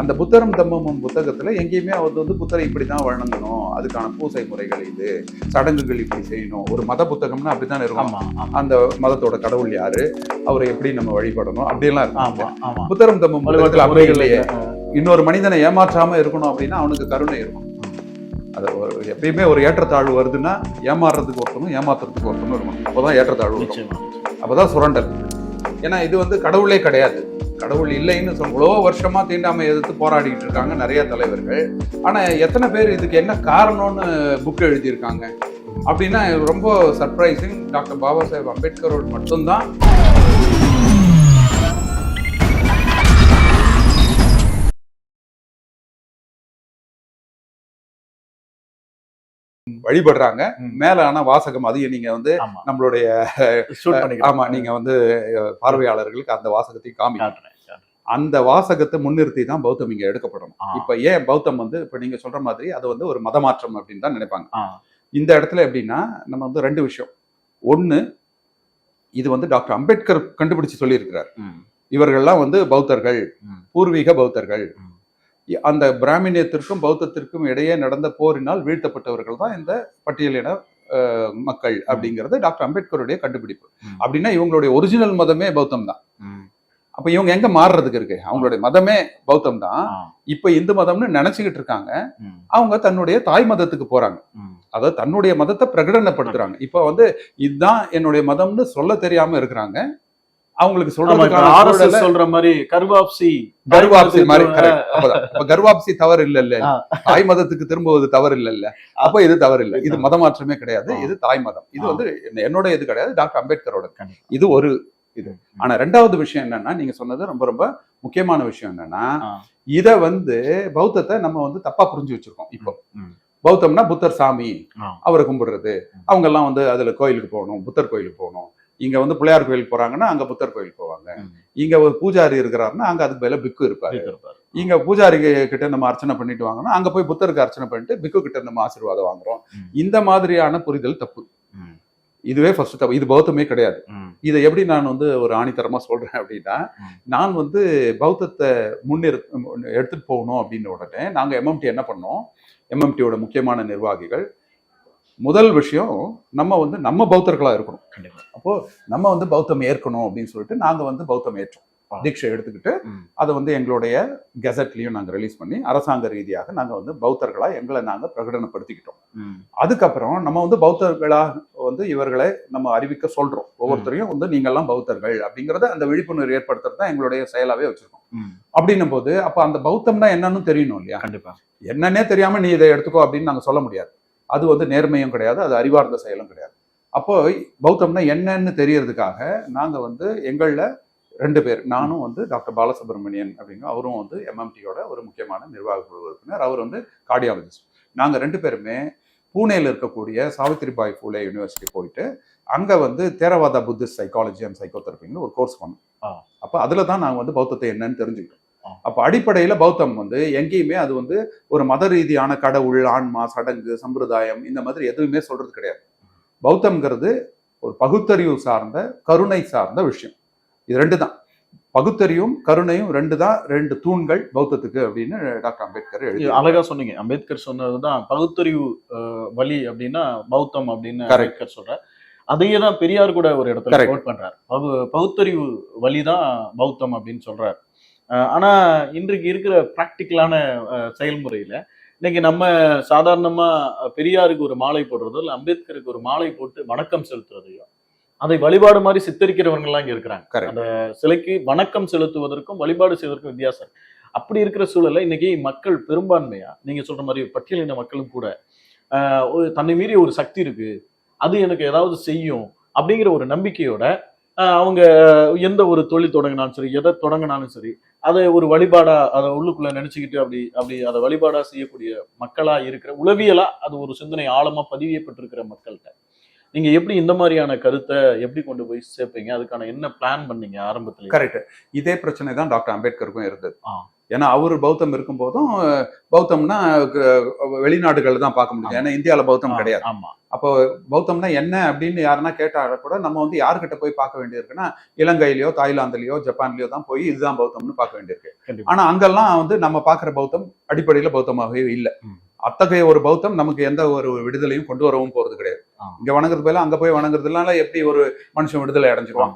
அந்த புத்தரும் தம்மமும் புத்தகத்துல எங்கேயுமே அவர் வந்து புத்தரை இப்படி தான் வழங்கணும் அதுக்கான பூசை முறைகள் இது சடங்குகள் இப்படி செய்யணும் ஒரு மத புத்தகம்னா அப்படித்தான் இருக்கும் ஆமா ஆமா. அந்த மதத்தோட கடவுள் யாரு அவரை எப்படி நம்ம வழிபடணும் அப்படியெல்லாம் இருக்கும். புத்தரும் தம்மம் புத்தகத்துல அப்படி இல்லையே இன்னொரு மனிதனை ஏமாற்றாம இருக்கணும் அப்படின்னா அவனுக்கு கருணை இருக்கும். அது ஒரு எப்பயுமே ஒரு ஏற்றத்தாழ்வு வருதுன்னா ஏமாறுறதுக்கு ஒருத்தனும் ஏமாத்துறதுக்கு ஒருத்தனும் இருக்கணும். அப்போதான் ஏற்றத்தாழ்வு அப்பதான் சுரண்டல். ஏன்னா இது வந்து கடவுளே கிடையாது. கடவுள் இல்லைன்னு சொல்ல இவ்வளோ வருஷமா தீண்டாமை எதிர்த்து போராடிட்டு இருக்காங்க நிறைய தலைவர்கள். ஆனா எத்தனை பேர் இதுக்கு என்ன காரணம்னு புக் எழுதியிருக்காங்க? அப்படின்னா ரொம்ப சர்ப்ரைசிங் டாக்டர் பாபா சாஹேப் அம்பேத்கரோட மட்டும்தான். வழிபடுறாங்க. மேல ஆனா வாசகம் அதையும் நீங்க வந்து நம்மளுடைய ஆமா நீங்க வந்து பார்வையாளர்களுக்கு அந்த வாசகத்தையும் காமி. அந்த வாசகத்தை முன்னிறுத்தி தான் பௌத்தம் இங்க எடுக்கப்படணும். இப்ப ஏன் பௌத்தம் வந்து இப்ப நீங்க சொல்ற மாதிரி அது வந்து ஒரு மதமாற்றம் அப்படின்னு தான் நினைப்பாங்க. இந்த இடத்துல எப்படின்னா நம்ம வந்து ரெண்டு விஷயம் ஒண்ணு இது வந்து டாக்டர் அம்பேத்கர் கண்டுபிடிச்சு சொல்லியிருக்கிறார் இவர்கள்லாம் வந்து பௌத்தர்கள். பூர்வீக பௌத்தர்கள் அந்த பிராமணியத்திற்கும் பௌத்தத்திற்கும் இடையே நடந்த போரினால் வீழ்த்தப்பட்டவர்கள் தான் இந்த பட்டியலின மக்கள் அப்படிங்கிறது டாக்டர் அம்பேத்கருடைய கண்டுபிடிப்பு. அப்படின்னா இவங்களுடைய ஒரிஜினல் மதமே பௌத்தம் தான். அப்ப இவங்க எங்க மாறுறதுக்கு இருக்கு? அவங்களுடைய மதமே பௌத்தம் தான். இப்ப இந்து மதம்னு நினைச்சுக்கிட்டு இருக்காங்க. அவங்க தன்னுடைய தாய் மதத்துக்கு போறாங்க. அதாவது தன்னுடைய மதத்தை பிரகடனப்படுத்துறாங்க. இப்ப வந்து இதுதான் என்னுடைய மதம்னு சொல்ல தெரியாம இருக்கிறாங்க. அவங்களுக்கு சொல்றதுக்கான சொல்ற மாதிரி கருவாப்சி கர்வாப்சி மாதிரி கர்வாப்சி தவறு இல்ல இல்ல. தாய் மதத்துக்கு திரும்புவது தவறு இல்ல இல்ல அப்ப இது தவறு இல்ல. இது. மதமாற்றமே கிடையாது. இது தாய் மதம். இது. வந்து என்னோட இது கிடையாது. டாக்டர் அம்பேத்கரோட. இது ஒரு இது. ஆனா ரெண்டாவது விஷயம் என்னன்னா நீங்க சொன்னது ரொம்ப ரொம்ப முக்கியமான விஷயம் என்னன்னா. இத வந்து பௌத்தத்தை நம்ம வந்து தப்பா புரிஞ்சு வச்சிருக்கோம் இப்போ. பௌத்தம்னா புத்தர் சாமி. அவரை கும்பிடுறது அவங்க எல்லாம் வந்து அதுல கோயிலுக்கு போகணும் புத்தர் கோயிலுக்கு போகணும் இங்க வந்து பிள்ளையார் கோயிலுக்கு போறாங்கன்னா அங்க புத்தர் கோயிலுக்கு போவாங்க. இங்க ஒரு பூஜாரி இருக்கிறாருன்னா அங்க அதுக்கு பதிலா பிக்கு இருப்பாரு. இங்க பூஜாரி கிட்ட நம்ம அர்ச்சனை பண்ணிட்டு வாங்கன்னா அங்க போய் புத்தருக்கு அர்ச்சனை பண்ணிட்டு பிக்கு கிட்ட நம்ம ஆசீர்வாதம் வாங்குறோம். இந்த மாதிரியான புரிதல் தப்பு. இதுவே ஃபர்ஸ்ட் தப்பு இது பௌத்தமே கிடையாது. இதை எப்படி நான் வந்து ஒரு ஆணித்தரமா சொல்றேன் அப்படின்னா. நான் வந்து பௌத்தத்தை முன்னிறு எடுத்துட்டு போகணும் அப்படின்னு உடனே நாங்க எம்எம்டி என்ன பண்ணோம் எம்எம்டியோட முக்கியமான நிர்வாகிகள் முதல் விஷயம் நம்ம வந்து நம்ம பௌத்தர்களா இருக்கணும் கண்டிப்பா. அப்போ நம்ம வந்து பௌத்தம் ஏற்கணும் அப்படின்னு சொல்லிட்டு நாங்க வந்து பௌத்தம் ஏற்றோம். தீட்சை எடுத்துக்கிட்டு. அதை வந்து எங்களுடைய கெசட்லயும் நாங்க ரிலீஸ் பண்ணி அரசாங்க ரீதியாக நாங்க வந்து பௌத்தர்களா எங்களை நாங்க பிரகடனப்படுத்திக்கிட்டோம். அதுக்கப்புறம் நம்ம வந்து பௌத்தர்களா வந்து இவர்களை நம்ம அறிவிக்க சொல்றோம். ஒவ்வொருத்தரையும் வந்து நீங்கெல்லாம் பௌத்தர்கள் அப்படிங்கறத அந்த விழிப்புணர்வு ஏற்படுத்துறது தான் எங்களுடைய செயலாவே வச்சிருக்கோம். அப்படின்னும் போது அப்ப அந்த பௌத்தம்னா என்னன்னு தெரியணும் இல்லையா? கண்டிப்பா. என்னன்னே தெரியாம நீ இதை எடுத்துக்கோ அப்படின்னு நாங்க சொல்ல முடியாது. அது வந்து நேர்மையும் கிடையாது அது அறிவார்ந்த செயலும் கிடையாது. அப்போ பௌத்தம்னா என்னன்னு தெரியறதுக்காக நாங்க வந்து எங்கள்ல ரெண்டு பேர். நானும் வந்து டாக்டர் பாலசுப்ரமணியன் அப்படிங்கிற அவரும் வந்து எம்எம்டியோட ஒரு முக்கியமான நிர்வாக குழு உறுப்பினர். அவர் வந்து கார்டியாலஜிஸ்ட் நாங்க ரெண்டு பேருமே பூனேல இருக்கக்கூடிய சாவித்ரிபாய் பூலே யூனிவர்சிட்டி போயிட்டு அங்க வந்து தேரவாதா புத்திஸ்ட் சைக்காலஜி அண்ட் சைக்கோதெரபின்னு ஒரு கோர்ஸ் பண்ணோம். அப்ப அதுல தான் நாங்க வந்து பௌத்தத்தை என்னன்னு தெரிஞ்சுக்கிட்டோம். அப்ப அடிப்படையில பௌத்தம் வந்து எங்கேயுமே அது வந்து ஒரு மத ரீதியான கடவுள் ஆன்மா சடங்கு சம்பிரதாயம் இந்த மாதிரி எதுவுமே சொல்றது கிடையாது. பௌத்தம்ங்கிறது ஒரு பகுத்தறிவு சார்ந்த கருணை சார்ந்த விஷயம். இது ரெண்டு தான் பகுத்தறிவும் கருணையும் ரெண்டு தான் ரெண்டு தூண்கள் பௌத்தத்துக்கு அப்படின்னு டாக்டர் அம்பேத்கர் எழுதி அழகா சொன்னீங்க. அம்பேத்கர் சொன்னதுதான் பகுத்தறிவு அஹ், வழி அப்படின்னா பௌத்தம் அப்படின்னு. அம்பேத்கர் சொல்றார். அதையே தான் பெரியார் கூட ஒரு இடத்துல. கோட் பண்றார். பகு பகுத்தறிவு வழி தான் பௌத்தம் அப்படின்னு சொல்றார். ஆனா இன்றைக்கு இருக்கிற பிராக்டிக்கலான செயல்முறையில இன்னைக்கு நம்ம சாதாரணமா பெரியாருக்கு ஒரு மாலை போடுறதோ இல்ல அம்பேத்கருக்கு ஒரு மாலை போட்டு வணக்கம் செலுத்துறதையோ அதை வழிபாடு மாதிரி சித்தரிக்கிறவங்க எல்லாம் இங்க இருக்கிறாங்க கரெக்ட் சிலைக்கு வணக்கம் செலுத்துவதற்கும் வழிபாடு செய்வதற்கும் வித்தியாசம். அப்படி இருக்கிற சூழல்ல இன்னைக்கு மக்கள் பெரும்பான்மையா நீங்க சொல்ற மாதிரி பட்டியலின மக்களும் கூட தன்னை மீறி ஒரு சக்தி இருக்கு அது எனக்கு ஏதாவது செய்யும் அப்படிங்கிற ஒரு நம்பிக்கையோட அவங்க எந்த ஒரு தொழில் தொடங்கினாலும் சரி எதை தொடங்கினாலும் சரி அதை ஒரு வழிபாடா அதை உள்ளுக்குள்ள நினைச்சுக்கிட்டு அப்படி அப்படி அதை வழிபாடா செய்யக்கூடிய மக்களா இருக்கிற உளவியலா அது ஒரு சிந்தனை ஆழமா பதியப்பட்டிருக்கிற மக்கள்கிட்ட. நீங்க எப்படி இந்த மாதிரியான கருத்தை எப்படி கொண்டு போய் சேர்ப்பீங்க? அதுக்கான என்ன பிளான் பண்ணீங்க ஆரம்பத்துல கரெக்ட் இதே பிரச்சனை தான் டாக்டர் அம்பேத்கருக்கும் இருந்தது. ஏன்னா அவர் பௌத்தம் இருக்கும் போதும் பௌத்தம்னா வெளிநாடுகள் தான் பார்க்க முடியும். ஏன்னா இந்தியால பௌத்தம் கிடையாது. ஆமா. அப்போ பௌத்தம்னா என்ன அப்படின்னு யாருன்னா கேட்டா கூட நம்ம வந்து யார்கிட்ட போய் பார்க்க வேண்டியிருக்குன்னா இலங்கையிலயோ தாய்லாந்துலயோ ஜப்பான்லயோ தான் போய் இதுதான் பௌத்தம்னு பார்க்க வேண்டியிருக்கு. ஆனா அங்கெல்லாம் வந்து நம்ம பார்க்குற பௌத்தம் அடிப்படையில பௌத்தமாகவே இல்லை. அத்தகைய ஒரு பௌத்தம் நமக்கு எந்த ஒரு விடுதலையும் கொண்டு வரவும் போறது கிடையாது. இங்க வணங்குறது போல அங்க போய் வணங்குறதுனால எப்படி ஒரு மனுஷன் விடுதலை அடைஞ்சிருவான்?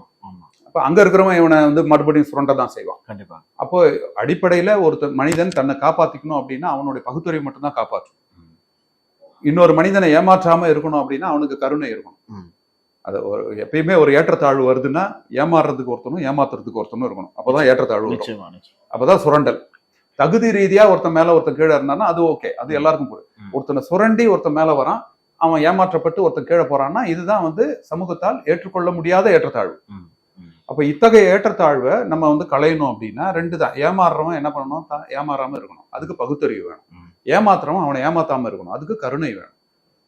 அப்ப அங்க இருக்கிறவன் இவனை வந்து மறுபடியும் சுரண்ட தான் செய்வான். கண்டிப்பா. அப்போ அடிப்படையில ஒருத்தன் மனிதன் தன்னை காப்பாத்திக்கணும் அப்படின்னா அவனுடைய பகுத்தறிவு மட்டும்தான் காப்பாற்றும். இன்னொரு மனிதனை ஏமாற்றாம இருக்கணும் அப்படின்னா அவனுக்கு கருணை இருக்கணும். அது ஒரு எப்பயுமே ஒரு ஏற்றத்தாழ்வு வருதுன்னா ஏமாறுறதுக்கு ஒருத்தனும் ஏமாத்துறதுக்கு ஒருத்தனும் இருக்கணும். அப்பதான் ஏற்றத்தாழ்வு அப்பதான் சுரண்டல். தகுதி ரீதியா ஒருத்தன் மேல ஒருத்தன் கீழே இருந்தான்னா அது ஓகே அது எல்லாருக்கும் ம். ஒருத்தனை சுரண்டி ஒருத்தன் மேல வரான் அவன் ஏமாற்றப்பட்டு ஒருத்தன் கீழே போறான்னா இதுதான் வந்து சமூகத்தால் ஏற்றுக்கொள்ள முடியாத ஏற்றத்தாழ்வு. அப்ப இத்தகைய ஏற்றத்தாழ்வை நம்ம வந்து களையணும் அப்படின்னா ரெண்டு தான் ஏமாறுறவன் என்ன பண்ணணும்? தான் ஏமாறாம இருக்கணும். அதுக்கு பகுத்தறிவு வேணும். ஏமாத்துறவன் அவனை ஏமாத்தாம இருக்கணும். அதுக்கு கருணை வேணும்.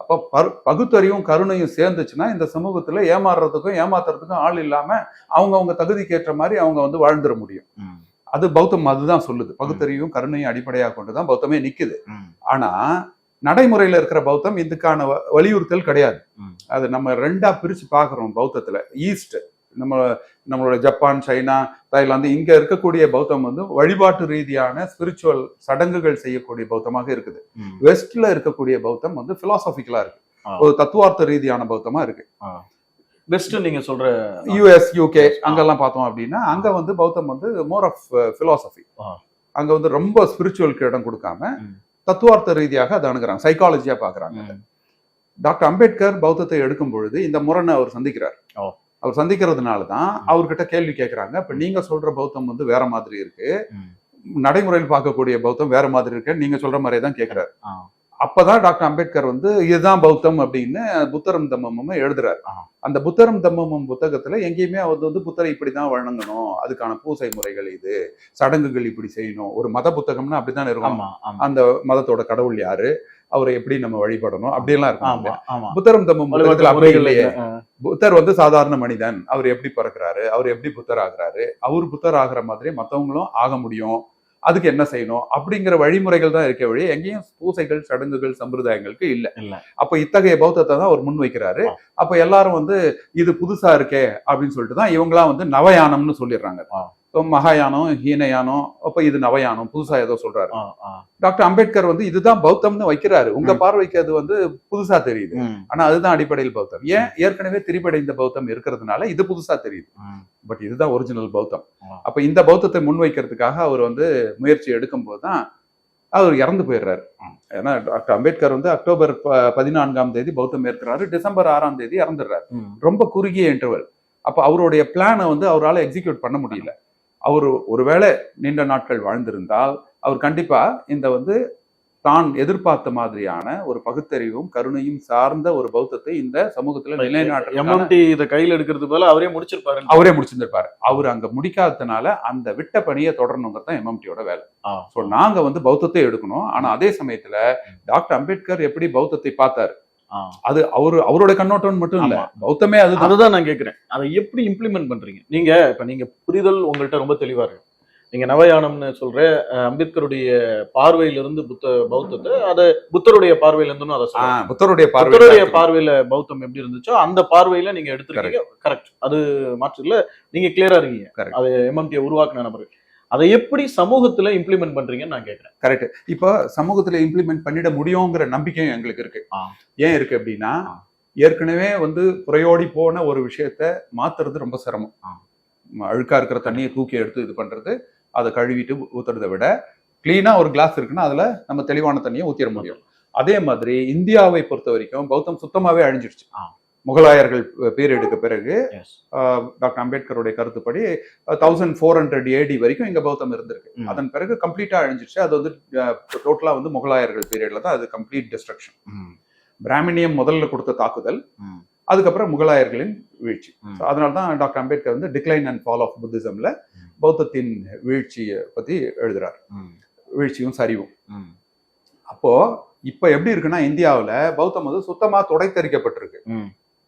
அப்ப பரு- பகுத்தறிவும் கருணையும் சேர்ந்துச்சுன்னா இந்த சமூகத்துல ஏமாறுறதுக்கும் ஏமாத்துறதுக்கும் ஆள் இல்லாம அவங்க அவங்க தகுதிக்கு ஏற்ற மாதிரி அவங்க வந்து வாழ்ந்துட முடியும். அது பௌத்தம் அதுதான் சொல்லுது. பகுத்தறிவும் கருணையும் அடிப்படையாக கொண்டுதான் பௌத்தமே நிக்குது. ஆனா நடைமுறையில இருக்கிற பௌத்தம் இதுக்கான வலியுறுத்தல் கிடையாது. அது நம்ம ரெண்டா பிரிச்சு பார்க்கிறோம் பௌத்தத்துல. ஈஸ்ட் நம்ம நம்மளோட ஜப்பான் சைனா தாய்லாந்து இங்க இருக்கக்கூடிய பௌத்தம் வந்து வழிபாட்டு ரீதியான ஸ்பிரிச்சுவல் சடங்குகள் செய்யக்கூடிய பௌத்தமாக இருக்குது. வெஸ்ட்ல இருக்கக்கூடிய பௌத்தம் வந்து பிலாசபிக்கலா இருக்கு. ஒரு தத்துவார்த்த ரீதியான பௌத்தமா இருக்கு. பெஸ்ட் நீங்க சொல்ற யூஎஸ் யூகே அங்கெல்லாம் பார்த்தோம் அப்படின்னா அங்க வந்து பௌத்தம் வந்து மோர் ஆஃப் பிலாசபி. அங்க வந்து ரொம்ப ஸ்பிரிச்சுவலுக்கு இடம் கொடுக்காம. தத்துவார்த்த ரீதியாக அதை அணுகுறாங்க சைக்காலஜியா பாக்குறாங்க. டாக்டர் அம்பேத்கர் பௌத்தத்தை எடுக்கும் பொழுது இந்த முரணை அவர் சந்திக்கிறார். அவர் சந்திக்கிறதுனால தான் அவர்கிட்ட கேள்வி கேட்கறாங்க இப்ப நீங்க சொல்ற பௌத்தம் வந்து வேற மாதிரி இருக்கு. நடைமுறையில் பார்க்கக்கூடிய பௌத்தம் வேற மாதிரி இருக்கு நீங்க சொல்ற மாதிரியே தான் கேட்கிறாரு. அப்பதான் டாக்டர் அம்பேத்கர் வந்து இதுதான் பௌத்தம் அப்படின்னு புத்தரம் தம்மமும் எழுதுறாரு. அந்த புத்தரம் தம்மமும் புத்தகத்துல எங்கேயுமே அவர் வந்து புத்தரை இப்படிதான் வழங்கணும் அதுக்கான பூசை முறைகள் இது சடங்குகள் இப்படி செய்யணும் ஒரு மத புத்தகம்னா அப்படிதான் இருக்கும் அந்த மதத்தோட கடவுள் யாரு அவரை எப்படி நம்ம வழிபடணும் அப்படியெல்லாம் இருக்கும் புத்தரம் தம்மம் புத்தகத்துல அப்படி இல்லையே. புத்தர் வந்து சாதாரண மனிதன் அவர் எப்படி பிறக்கிறாரு அவர் எப்படி புத்தர் ஆகுறாரு அவர் புத்தர் ஆகுற மாதிரி மத்தவங்களும் ஆக முடியும் அதுக்கு என்ன செய்யணும் அப்படிங்கிற வழிமுறைகள் தான் இருக்க வழி எங்கேயும் பூசைகள் சடங்குகள் சம்பிரதாயங்களுக்கு இல்ல. அப்ப இத்தகைய பௌத்தத்தை தான் அவர் முன் வைக்கிறாரு. அப்ப எல்லாரும் வந்து இது புதுசா இருக்கே அப்படின்னு சொல்லிட்டு தான் இவங்களாம் வந்து நவயானம்னு சொல்லிடுறாங்க மகாயானம் ஹீனயானம் அப்ப இது நவயானம் புதுசா ஏதோ சொல்றாரு. டாக்டர் அம்பேத்கர் வந்து இதுதான் பௌத்தம்னு வைக்கிறாரு உங்க. பார்வைக்கு அது வந்து புதுசா தெரியுது. ஆனா அதுதான் அடிப்படையில் பௌத்தம் ஏன் ஏற்கனவே திரிபடைந்த பௌத்தம் இருக்கிறதுனால இது புதுசா தெரியுது. பட் இதுதான் ஒரிஜினல் பௌத்தம். அப்ப இந்த பௌத்தத்தை முன்வைக்கிறதுக்காக அவர் வந்து முயற்சி எடுக்கும் போதுதான் அவர் இறந்து போயிடுறாரு. ஏன்னா டாக்டர் அம்பேத்கர் வந்து அக்டோபர் பதினான்காம் தேதி பௌத்தம் ஏற்கிறாரு டிசம்பர் ஆறாம் தேதி இறந்துடுறாரு. ரொம்ப குறுகிய இன்டர்வல் அப்ப அவருடைய பிளானை வந்து அவரால் எக்ஸிக்யூட் பண்ண முடியல அவர் ஒருவேளை நீண்ட நாட்கள் வாழ்ந்திருந்தால் அவர் கண்டிப்பா இந்த வந்து தான் எதிர்பார்த்த மாதிரியான ஒரு பகுத்தறிவும் கருணையும் சார்ந்த ஒரு பௌத்தத்தை இந்த சமூகத்துல நிலைநாட்ட எம்எம்டி இத கையில எடுக்கிறது போல அவரே முடிச்சிருப்பாரு அவரே முடிச்சிருந்திருப்பாரு அவர் அங்க முடிக்காததுனால அந்த விட்ட பணியை தொடரணுங்கிறது தான் எம்எம்டியோட வேலை. ஸோ நாங்க வந்து பௌத்தத்தை எடுக்கணும் ஆனா அதே சமயத்துல டாக்டர் அம்பேத்கர் எப்படி பௌத்தத்தை பார்த்தாரு. அது அவரு அவரோட கண்ணோட்டம் மட்டும் இல்ல. பௌத்தமே அதுதான் அதுதான் நான் கேக்குறேன். அதை எப்படி இம்ப்ளிமெண்ட் பண்றீங்க? நீங்க இப்ப நீங்க புரிதல் உங்கள்ட்ட ரொம்ப தெளிவா இருக்கு. நீங்க நவயானம்னு சொல்ற அம்பேத்கருடைய பார்வையிலிருந்து புத்த பௌத்தத்தை அத புத்தருடைய பார்வையில இருந்தும் அதை புத்தருடைய புத்தருடைய பார்வையில பௌத்தம் எப்படி இருந்துச்சோ அந்த பார்வையில நீங்க எடுத்திருக்கீங்க. கரெக்ட் அது மாற்று இல்ல. நீங்க கிளியரா இருக்கீங்க. அது எம்எம்டியை உருவாக்குன நபர் அதை எப்படி சமூகத்துல இம்ப்ளிமெண்ட் பண்றீங்கன்னு நான் கேக்குறேன். கரெக்ட் இப்போ சமூகத்துல இம்ப்ளிமெண்ட் பண்ணிட முடியுங்கிற நம்பிக்கையும் எங்களுக்கு இருக்கு. ஏன் இருக்கு அப்படின்னா. ஏற்கனவே வந்து புறையோடி போன ஒரு விஷயத்த மாத்துறது ரொம்ப சிரமம். அழுக்கா இருக்கிற தண்ணியை தூக்கி எடுத்து இது பண்றது அதை கழுவிட்டு ஊத்துறதை விட கிளீனா ஒரு கிளாஸ் இருக்குன்னா அதுல நம்ம தெளிவான தண்ணியை ஊத்திட முடியும். அதே மாதிரி இந்தியாவை பொறுத்த வரைக்கும் பௌத்தம் சுத்தமாவே அழிஞ்சிடுச்சு ஆ. முகலாயர்கள் பீரியடுக்கு பிறகு டாக்டர் அம்பேத்கருடைய கருத்துப்படி தௌசண்ட் ஃபோர் ஹண்ட்ரட் ஏடி வரைக்கும் இங்க பௌத்தம் இருந்திருக்கு. அதன் பிறகு கம்ப்ளீட்டா அழிஞ்சிருச்சு. அது வந்து டோட்டலா வந்து முகலாயர்கள் பீரியட்ல தான் அது கம்ப்ளீட் டிஸ்ட்ரக்ஷன் பிராமினியம் முதல்ல கொடுத்த தாக்குதல். அதுக்கப்புறம் முகலாயர்களின் வீழ்ச்சி. அதனால தான் டாக்டர் அம்பேத்கர் வந்து டிக்ளைன் அண்ட் ஃபால் ஆஃப் புத்திசம்ல பௌத்தத்தின் வீழ்ச்சியை பத்தி எழுதுறார். வீழ்ச்சியும் சரிவும். அப்போ இப்ப எப்படி இருக்குன்னா இந்தியாவுல பௌத்தம் வந்து சுத்தமா துடைத்தறிக்கப்பட்டிருக்கு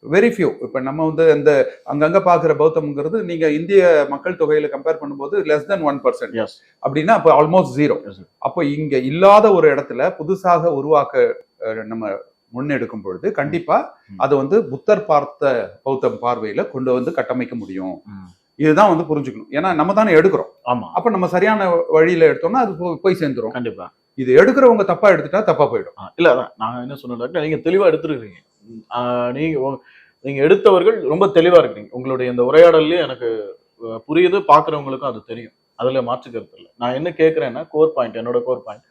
வெரி ஃபியூ இப்ப நம்ம வந்து இந்த அங்கங்க பாக்குற பௌத்தம்ங்கிறது நீங்க இந்திய மக்கள் தொகையில கம்பேர் பண்ணும்போது லெஸ் தென் ஒன் பர்சன்ட் அப்படின்னா அப்போ ஆல்மோஸ்ட் ஜீரோ. அப்போ இங்க இல்லாத ஒரு இடத்துல புதுசாக உருவாக்க நம்ம முன்னெடுக்கும் பொழுது கண்டிப்பா ம். அதை வந்து புத்தர் பார்த்த பௌத்தம் பார்வையில கொண்டு வந்து கட்டமைக்க முடியும். இதுதான் வந்து புரிஞ்சுக்கணும். ஏன்னா நம்ம தானே எடுக்கிறோம். ஆமா. அப்ப நம்ம சரியான வழியில எடுத்தோம்னா அது போய் சேர்ந்துரும். கண்டிப்பா. இது எடுக்கிறவங்க தப்பா எடுத்துட்டா தப்பா போயிடும். இல்ல நான் என்ன சொன்னேன் நீங்க தெளிவா எடுத்துருக்கீங்க ஆ, நீங்க உ- நீங்க எடுத்தவர்கள் ரொம்ப தெளிவா இருக்கீங்க உங்களுடைய இந்த உரையாடல்லே எனக்கு புரியுது பாக்குறவங்களுக்கும் அது தெரியும். அதுல மாற்று கருத்து இல்லை. நான் என்ன கேட்கறேன்னா கோர் பாயிண்ட் என்னோட கோர் பாயிண்ட்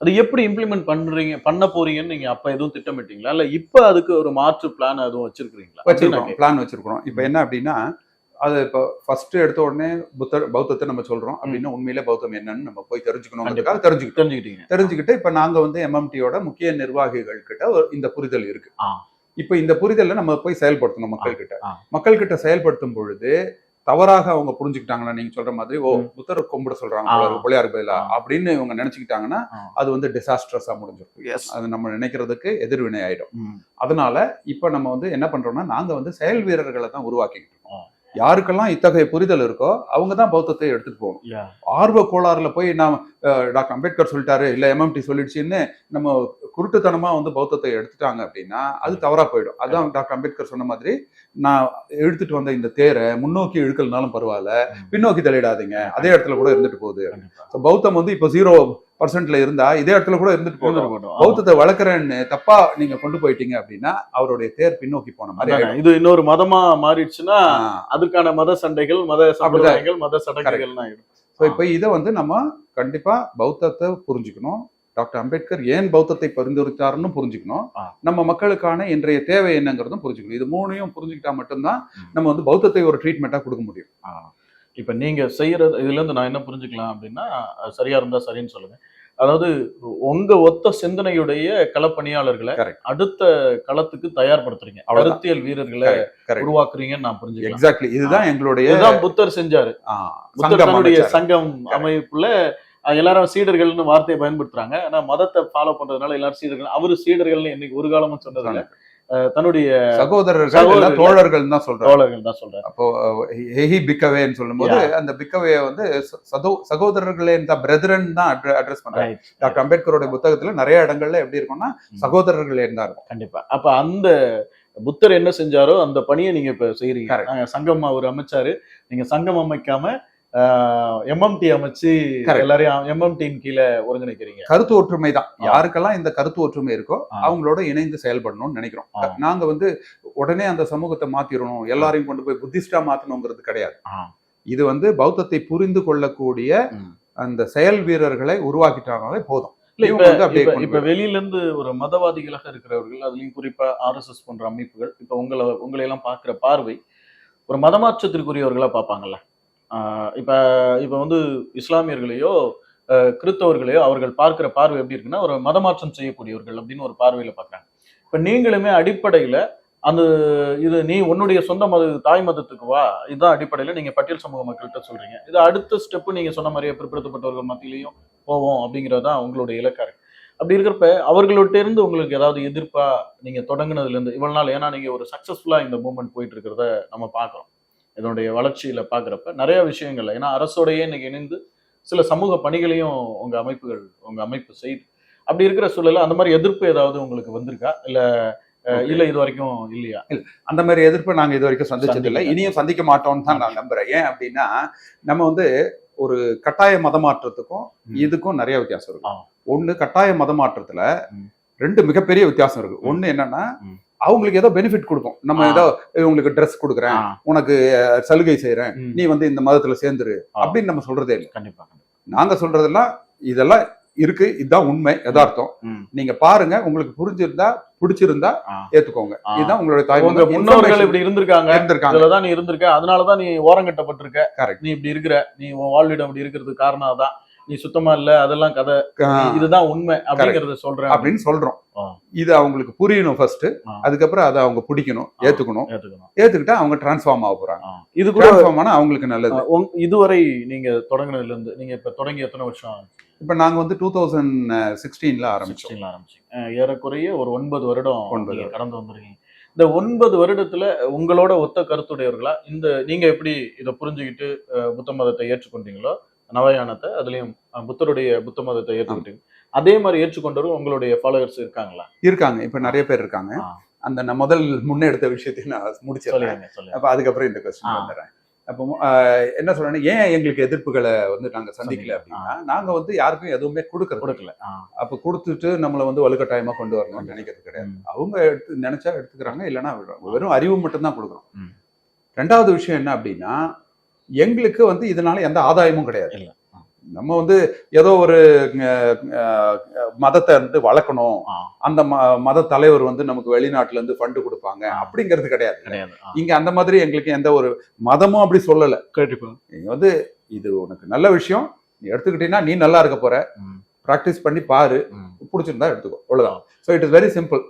அது எப்படி இம்ப்ளிமெண்ட் பண்றீங்க பண்ண போறீங்கன்னு நீங்க அப்ப எதுவும் திட்டமிட்டீங்களா? இல்ல இப்ப அதுக்கு ஒரு மாற்று பிளான் எதுவும் வச்சிருக்கீங்களா வச்சிருக்கோம். பிளான் வச்சிருக்கிறோம். இப்போ என்ன அப்படின்னா அது இப்போ ஃபர்ஸ்ட் எடுத்த உடனே புத்தர் பௌத்தத்தை நம்ம சொல்றோம். அப்படின்னா உண்மையிலே பௌத்தம் என்னன்னு நம்ம போய் தெரிஞ்சுக்கணுங்கிறதுக்காக தெரிஞ்சுக்கிட்டோம். தெரிஞ்சுக்கிட்டீங்க. தெரிஞ்சுக்கிட்டு இப்ப நாங்க வந்து எம்எம்டியோட முக்கிய நிர்வாகிகள் கிட்ட இந்த புரிதல் இருக்கு. இப்ப இந்த புரிதலை நம்ம போய் செயல்படுத்தணும் மக்கள் கிட்ட ஆ. மக்கள் கிட்ட செயல்படுத்தும் பொழுது தவறாக அவங்க புரிஞ்சுக்கிட்டாங்கன்னா நீங்க சொல்ற மாதிரி ஓ. புத்தர் கும்பிட சொல்றாங்க பிள்ளையாருக்கு பதிலா. அப்படின்னு இவங்க நினைச்சுக்கிட்டாங்கன்னா. அது வந்து டிசாஸ்ட்ரஸா முடிஞ்சிடும் அது நம்ம நினைக்கிறதுக்கு எதிர்வினை ஆயிடும் அதனால இப்ப நம்ம வந்து என்ன பண்றோம்னா நாங்க வந்து செயல் வீரர்களை தான் உருவாக்கிக்கிட்டு இருக்கோம். யாருக்கெல்லாம் இத்தகைய புரிதல் இருக்கோ அவங்க தான் பௌத்தத்தை எடுத்துட்டு போகணும். ஆர்வ கோளாறுல போய் நாம் டாக்டர் அம்பேத்கர் சொல்லிட்டாரு இல்ல எம்எம்டி சொல்லிடுச்சுன்னு நம்ம குருட்டுத்தனமா வந்து பௌத்தத்தை எடுத்துட்டாங்க அப்படின்னா அது தவறா போயிடும். அதான் டாக்டர் அம்பேத்கர் சொன்ன மாதிரி நான் எடுத்துட்டு வந்த இந்த தேரை முன்னோக்கி இழுக்கலனாலும் பரவாயில்ல. பின்னோக்கி தள்ளிடாதீங்க. அதே இடத்துல கூட இருந்துட்டு போகுது. So, பௌத்தம் வந்து இப்போ ஜீரோ பர்சன்ட்ல இருந்தா இதே இடத்துல கூட இருந்துட்டு போகட்டும். பௌத்தத்தை வளர்க்குறேன்னு தப்பா நீங்க கொண்டு போயிட்டீங்க அப்படின்னா அவருடைய தேர் பின்னோக்கி போன மாதிரி. இது இன்னொரு மதமா மாறிடுச்சுன்னா. அதுக்கான மத சண்டைகள் மத சம்பிரதாயங்கள் மத சடங்குகள் ஆயிடும். ஸோ இப்போ இதை வந்து நம்ம கண்டிப்பா பௌத்தத்தை புரிஞ்சுக்கணும். டாக்டர் அம்பேத்கர் ஏன் பௌத்தத்தை பரிந்துரைத்தாருன்னு புரிஞ்சுக்கணும். நம்ம மக்களுக்கான இன்றைய தேவை என்னங்கிறதும் புரிஞ்சுக்கணும் இது மூணையும் புரிஞ்சுக்கிட்டா மட்டும்தான். நம்ம வந்து பௌத்தத்தை ஒரு ட்ரீட்மெண்ட்டாக கொடுக்க முடியும். இப்ப நீங்க செய்யறது இதுல இருந்து நான் என்ன புரிஞ்சுக்கலாம் அப்படின்னா அது சரியா இருந்தா சரின்னு சொல்லுங்க அதாவது உங்க ஒத்த சிந்தனையுடைய களப்பணியாளர்களை. அடுத்த களத்துக்கு தயார்படுத்துறீங்க. கருத்தியல் வீரர்களை. உருவாக்குறீங்கன்னு நான் புரிஞ்சுக்கலாம் எக்ஸாக்ட்லி இதுதான் எங்களுடைய புத்தர் செஞ்சாரு ஆ, புத்தர் சங்கம் அமைப்புல எல்லாரும் சீடர்கள்னு வார்த்தையை பயன்படுத்துறாங்க. ஆனா மதத்தை ஃபாலோ பண்றதுனால எல்லாரும் சீடர்கள் அவரு சீடர்கள்னு என்னைக்கு ஒரு காலமும் சொன்னதில்ல அஹ், தன்னுடைய சகோதரர்கள் தோழர்கள் தான் சொல்றாங்க. தோழர்கள் தான் சொல்றாரு. அப்போ ஹெஹி பிக்கவேன்னு சொல்லும்போது அந்த பிக்கவே வந்து சதோ சகோதரர்களே இந்த பிரதரன் தான் அட்ரஸ் Right. டாக்டர் அம்பேத்கரோட புத்தகத்துல நிறைய இடங்கள்ல எப்படி இருக்கும்னா. சகோதரர்களே தான் இருக்கும். கண்டிப்பா. அப்ப அந்த புத்தர் என்ன செஞ்சாரோ அந்த பணியை நீங்க இப்ப. நாங்க சங்கம் அவர் அமைச்சாரு. நீங்க சங்கம் அமைக்காம எம்எம்டி அமைச்சு. எல்லாரையும் எம்எம்டியின் கீழே ஒருங்கிணைக்கிறீங்க கருத்து ஒற்றுமை தான். யாருக்கெல்லாம் இந்த கருத்து ஒற்றுமை இருக்கோ. அவங்களோட இணைந்து செயல்படணும்னு நினைக்கிறோம். நாங்க வந்து உடனே அந்த சமூகத்தை மாத்திரணும் எல்லாரையும் கொண்டு போய் புத்திஸ்டா மாத்தணுங்கிறது கிடையாது. இது வந்து பௌத்தத்தை புரிந்து கொள்ளக்கூடிய. அந்த செயல் வீரர்களை உருவாக்கிட்டாங்களே போதும் இப்ப வெளியில இருந்து ஒரு மதவாதிகளாக இருக்கிறவர்கள் அதுலயும் குறிப்பா ஆர்எஸ்எஸ் போன்ற அமைப்புகள் இப்ப உங்களை உங்களை எல்லாம் பாக்குற பார்வை ஒரு மதமாற்றத்திற்குரியவர்களா பார்ப்பாங்கல்ல இப்போ இப்போ வந்து இஸ்லாமியர்களையோ கிறித்தவர்களையோ கிறிஸ்தவர்களையோ அவர்கள் பார்க்கிற பார்வை எப்படி இருக்குன்னா ஒரு மதமாற்றம் செய்யக்கூடியவர்கள் அப்படின்னு ஒரு பார்வையில் பார்க்குறாங்க. இப்போ நீங்களுமே அடிப்படையில் அந்த இது நீ உன்னுடைய சொந்த மத தாய் மதத்துக்கு வா இதுதான் அடிப்படையில் நீங்கள் பட்டியல் சமூக மக்கள்கிட்ட சொல்கிறீங்க இது அடுத்த ஸ்டெப்பு நீங்கள் சொன்ன மாதிரியே பிற்படுத்தப்பட்டவர்கள் மத்தியிலையும் போவோம் அப்படிங்கிறது தான் உங்களுடைய இலக்காரு அப்படி இருக்கிறப்ப அவர்கள்ட்ட இருந்து உங்களுக்கு ஏதாவது எதிர்ப்பா நீங்க தொடங்குனதுல இருந்து இவ்வளவு நாள் ஏன்னா நீங்க ஒரு சக்சஸ்ஃபுல்லா இந்த மூமெண்ட் போயிட்டு இருக்கிறத நம்ம பார்க்குறோம். இதனுடைய வளர்ச்சியில பாக்குறப்ப நிறைய விஷயங்கள்ல ஏன்னா அரசோடையே இன்னைக்கு இணைந்து சில சமூக பணிகளையும் உங்க அமைப்புகள் உங்க அமைப்பு செய்து அப்படி இருக்கிற சூழல்ல அந்த மாதிரி எதிர்ப்பு ஏதாவது உங்களுக்கு வந்திருக்கா இல்ல. இல்ல இது வரைக்கும் இல்லையா அந்த மாதிரி எதிர்ப்பை நாங்க இது வரைக்கும் சந்திச்சது இல்லை சந்திக்கல. இனியும் சந்திக்க மாட்டோம்னு தான் நான் நம்புறேன் ஏன் அப்படின்னா நம்ம வந்து ஒரு கட்டாய மதமாற்றத்துக்கும். இதுக்கும் நிறைய வித்தியாசம் ஆ. இருக்கு ஒண்ணு கட்டாய மதமாற்றத்துல. ரெண்டு மிகப்பெரிய வித்தியாசம் இருக்கு. ஒண்ணு என்னன்னா. அவங்களுக்கு ஏதோ பெனிஃபிட் கொடுக்கும் நம்ம. ஏதோ உங்களுக்கு ட்ரெஸ் கொடுக்குறேன் உனக்கு சலுகை செய்யறேன். நீ வந்து இந்த மதத்துல சேர்ந்துரு. அப்படின்னு நம்ம சொல்றதே இல்லை கண்டிப்பா. நாங்க சொல்றதெல்லாம் இதெல்லாம் இருக்கு இதுதான் உண்மை யதார்த்தம். நீங்க பாருங்க உங்களுக்கு புரிஞ்சிருந்தா பிடிச்சிருந்தா. ஏத்துக்கோங்க. இதுதான் உங்களுடைய தாய். முன்னோர்கள் இப்படி இருந்திருக்காங்க இருந்திருக்காங்க இதுலதான் நீ இருந்திருக்க அதனாலதான் நீ ஓரங்கட்டப்பட்டிருக்க Correct. நீ இப்படி இருக்கிற நீ வாழ்விடம் இப்படி இருக்கிறதுக்கு காரணம் அதான் நீ சுத்தமா இல்ல அதெல்லாம் கதை. இதுதான் உண்மை அப்படிங்கறத சொல்றேன் அப்படின்னு. சொல்றோம். இது அவங்களுக்கு புரியணும் ஃபர்ஸ்ட். அதுக்கப்புறம் அதை அவங்க பிடிக்கணும். ஏத்துக்கணும். ஏத்துக்கணும். ஏத்துக்கிட்டா அவங்க டிரான்ஸ்ஃபார்ம் ஆக போறாங்க. இது கூட ஆனா அவங்களுக்கு நல்லது. இதுவரை நீங்க தொடங்குனதுல இருந்து நீங்க இப்ப தொடங்கி எத்தனை வருஷம் இப்ப நாங்க வந்து டூ தௌசண்ட் சிக்ஸ்டீன்ல ஆரம்பிச்சோம். 16 ல ஆரம்பிச்சீங்க. அஹ், ஏறக்குறைய ஒரு ஒன்பது வருடம் ஒன்பது கடந்து வந்திருக்கீங்க. இந்த ஒன்பது வருடத்துல உங்களோட ஒத்த கருத்துடையவர்களா? இந்த நீங்க எப்படி இதை புரிஞ்சுக்கிட்டு புத்த மதத்தை ஏற்றுக்கொண்டீங்களோ நவயானத்தை அதுலயும் புத்தருடைய புத்த மதத்தை ஏற்றுக்கிட்டீங்க. அதே மாதிரி ஏற்றுக்கொண்டவரும் உங்களுடைய ஃபாலோவர்ஸ் இருக்காங்களா? இருக்காங்க. இப்ப நிறைய பேர் இருக்காங்க. அந்த நான் முதல் முன்னெடுத்த விஷயத்தையும் நான் முடிச்சிடறேன். அப்ப அதுக்கப்புறம் இந்த. கொஸ்டின் வந்துடுறேன். அப்போ என்ன சொல்றேன்னா ஏன் எங்களுக்கு எதிர்ப்புகளை வந்து நாங்க சந்திக்கல. அப்படின்னா நாங்க வந்து யாருக்கும் எதுவுமே கொடுக்கறது கொடுக்கல. அப்ப கொடுத்துட்டு நம்மளை வந்து வலுக்கட்டாயமா கொண்டு வரணும்னு நினைக்கிறது கிடையாது. அவங்க எடுத்து நினைச்சா எடுத்துக்கிறாங்க. இல்லைன்னா விடுறாங்க வெறும் அறிவு மட்டும்தான் கொடுக்குறோம். ரெண்டாவது விஷயம் என்ன அப்படின்னா எங்களுக்கு வந்து இதனால எந்த ஆதாயமும் கிடையாது. இல்ல. நம்ம வந்து ஏதோ ஒரு மதத்தை வந்து வளர்க்கணும். அந்த மத தலைவர் வந்து நமக்கு வெளிநாட்டுல இருந்து ஃபண்டு கொடுப்பாங்க. அப்படிங்கிறது கிடையாது. இங்க அந்த மாதிரி எங்களுக்கு எந்த ஒரு மதமும் அப்படி சொல்லல. கேட்டுப்போம். நீ வந்து இது உனக்கு நல்ல விஷயம். நீ எடுத்துக்கிட்டீங்கன்னா நீ நல்லா இருக்க போற. பிராக்டிஸ் பண்ணி பாரு. பிடிச்சிருந்தா எடுத்துக்கோ. அவ்வளவுதான். So it is very simple.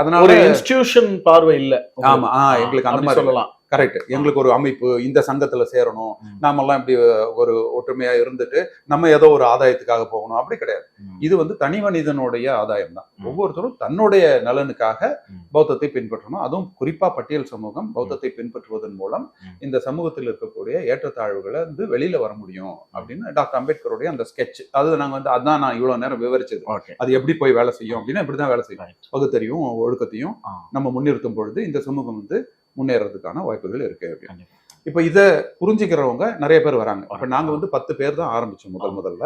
அதனால ஒரு இன்ஸ்டிடியூஷன் பார்வை இல்ல. ஆமா. எங்களுக்கு அந்த மாதிரி. சொல்லலாம். கரெக்ட் எங்களுக்கு ஒரு அமைப்பு இந்த சங்கத்துல சேரணும். நாமெல்லாம் இப்படி ஒரு ஒற்றுமையா இருந்துட்டு நம்ம ஏதோ ஒரு ஆதாயத்துக்காக போகணும். அப்படி கிடையாது. இது வந்து தனி மனிதனுடைய ஆதாயம் தான். ஒவ்வொருத்தரும் தன்னுடைய நலனுக்காக. பௌத்தத்தை பின்பற்றணும். அதுவும் குறிப்பா பட்டியல் சமூகம் பௌத்தத்தை பின்பற்றுவதன் மூலம். இந்த சமூகத்தில் இருக்கக்கூடிய ஏற்றத்தாழ்வுகளை வந்து வெளியில வர முடியும் அப்படின்னு டாக்டர் அம்பேத்கருடைய அந்த ஸ்கெட்ச் அது நாங்க வந்து அதான் நான் இவ்வளவு நேரம் விவரிச்சது. அது எப்படி போய் வேலை செய்யும் அப்படின்னா இப்படிதான் வேலை செய்யும். ரைட் பகுத்தறிவும் ஒழுக்கத்தையும். நம்ம முன்னிறுத்தும் பொழுது இந்த சமூகம் வந்து முன்னேறதுக்கான வாய்ப்புகள் இருக்கு அப்படின்னு இப்ப இத புரிஞ்சுக்கிறவங்க நிறைய பேர் வராங்க இப்ப வராங்க. நாங்க வந்து பத்து பேர் தான் ஆரம்பிச்சோம் முதல் முதல்ல.